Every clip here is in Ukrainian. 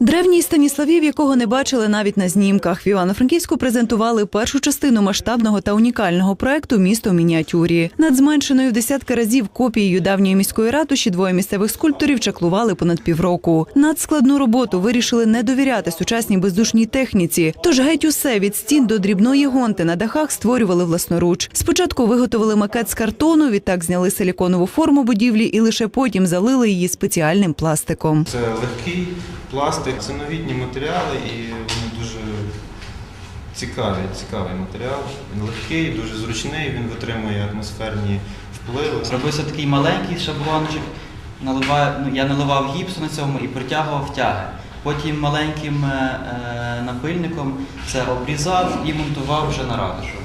Древній Станіславів, якого не бачили навіть на знімках, в Івано-Франківську презентували першу частину масштабного та унікального проекту Місто в мініатюрі. Над зменшеною в десятки разів копією давньої міської ратуші двоє місцевих скульпторів чаклували понад півроку. Надскладну роботу вирішили не довіряти сучасній бездушній техніці. Тож геть усе від стін до дрібної гонти на дахах створювали власноруч. Спочатку виготовили макет з картону, відтак зняли силіконову форму будівлі і лише потім залили її спеціальним пластиком. Це легкий пластик, це новітні матеріали і вони дуже цікаві, цікавий матеріал. Він легкий, дуже зручний, він витримує атмосферні впливи. Зробився такий маленький шаблончик, ну, я наливав гіпсу на цьому і притягував тяги. Потім маленьким е, е, напильником це обрізав і монтував вже на ратушу.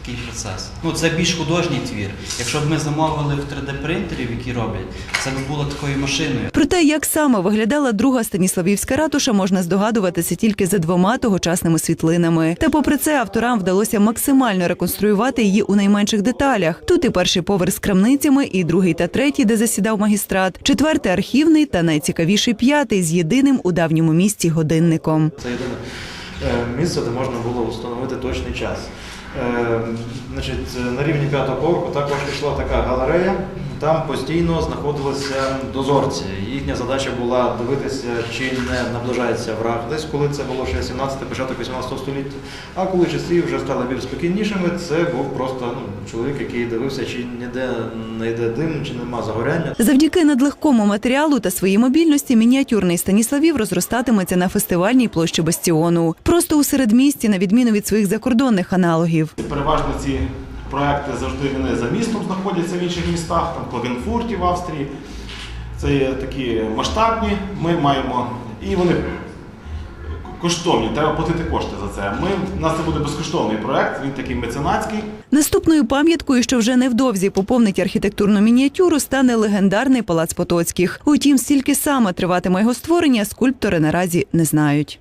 Такий процес. Ну, це більш художній твір. Якщо б ми замовили в 3D-принтерів, які роблять, це б було такою машиною. Про те, як саме виглядала друга Станіславівська ратуша, можна здогадуватися тільки за двома тогочасними світлинами. Та попри це авторам вдалося максимально реконструювати її у найменших деталях. Тут і перший поверх з крамницями, і другий та третій, де засідав магістрат, четвертий архівний та найцікавіший п'ятий з єдиним у давньому місті годинником. Це єдине місце, де можна було встановити точний час. Е, Значить, на рівні п'ятого поверху також пішла така галерея. Там постійно знаходилися дозорці. Їхня задача була дивитися, чи не наближається враг. Десь коли це було ще 17 початок 18 століття. А коли часи вже стали більш спокійнішими, це був просто ну, чоловік, який дивився, чи ніде не йде дим, чи нема загоряння. Завдяки надлегкому матеріалу та своїй мобільності мініатюрний Станіславів розростатиметься на фестивальній площі Бастіону. Просто у середмісті, на відміну від своїх закордонних аналогів. Переважно ці проекти завжди вони за містом знаходяться в інших містах, там Клагенфурті в Австрії. Це є такі масштабні, ми маємо, і вони коштовні, треба платити кошти за це. Ми, у нас це буде безкоштовний проект, він такий меценатський. Наступною пам'яткою, що вже невдовзі поповнить архітектурну мініатюру, стане легендарний палац Потоцьких. Утім, стільки саме триватиме його створення, скульптори наразі не знають.